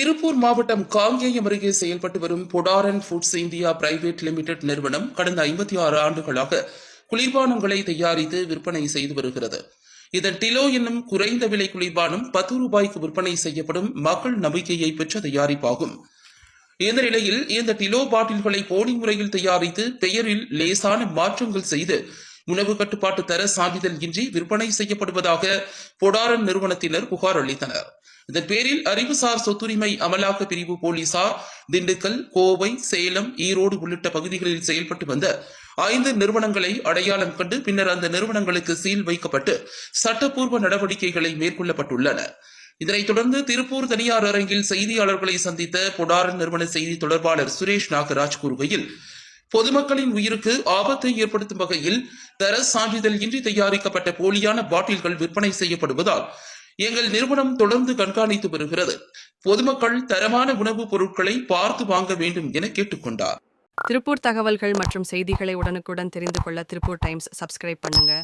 திருப்பூர் மாவட்டம் காங்கேயம் அருகே செயல்பட்டு வரும் Podaran foods India private limited நிறுவனம் கடந்த ஐம்பத்தி ஆறு ஆண்டுகளாக குளிர்பானங்களை தயாரித்து விற்பனை செய்து வருகிறது. இதன் டிலோ என்னும் குறைந்த விலை குளிர்பானம் பத்து ரூபாய்க்கு விற்பனை செய்யப்படும் மக்கள் நம்பிக்கையை பெற்ற தயாரிப்பாகும். இந்த நிலையில் இந்த டிலோ பாட்டில்களை போலி முறையில் தயாரித்து பெயரில் லேசான மாற்றங்கள் செய்து உணவு கட்டுப்பாட்டு தர சான்றிதழ் இன்றி விற்பனை செய்யப்படுவதாக பொடாரன் நிறுவனத்தினர் புகார் அளித்தனர். இதன் பேரில் அறிவுசார் சொத்துரிமை அமலாக்க பிரிவு போலீசார் திண்டுக்கல் கோவை சேலம் ஈரோடு உள்ளிட்ட பகுதிகளில் செயல்பட்டு வந்த ஐந்து நிறுவனங்களை அடையாளம் கண்டு பின்னர் அந்த நிறுவனங்களுக்கு சீல் வைக்கப்பட்டு சட்டப்பூர்வ நடவடிக்கைகளை மேற்கொள்ளப்பட்டுள்ளன. இதனைத் தொடர்ந்து திருப்பூர் தனியார் அரங்கில் செய்தியாளர்களை சந்தித்த பொடாரன் நிறுவன செய்தி தொடர்பாளர் சுரேஷ் நாகராஜ் கூறுகையில் பொதுமக்களின் உயிருக்கு ஆபத்தை ஏற்படுத்தும் வகையில் தர சான்றிதழ் இன்றி தயாரிக்கப்பட்ட போலியான பாட்டில்கள் விற்பனை செய்யப்படுவதால் எங்கள் நிறுவனம் தொடர்ந்து கண்காணித்து வருகிறது. பொதுமக்கள் தரமான உணவுப் பொருட்களை பார்த்து வாங்க வேண்டும் என கேட்டுக்கொண்டார். திருப்பூர் தகவல்கள் மற்றும் செய்திகளை உடனுக்குடன் தெரிந்து கொள்ள திருப்பூர் டைம்ஸ் சப்ஸ்கிரைப் பண்ணுங்க.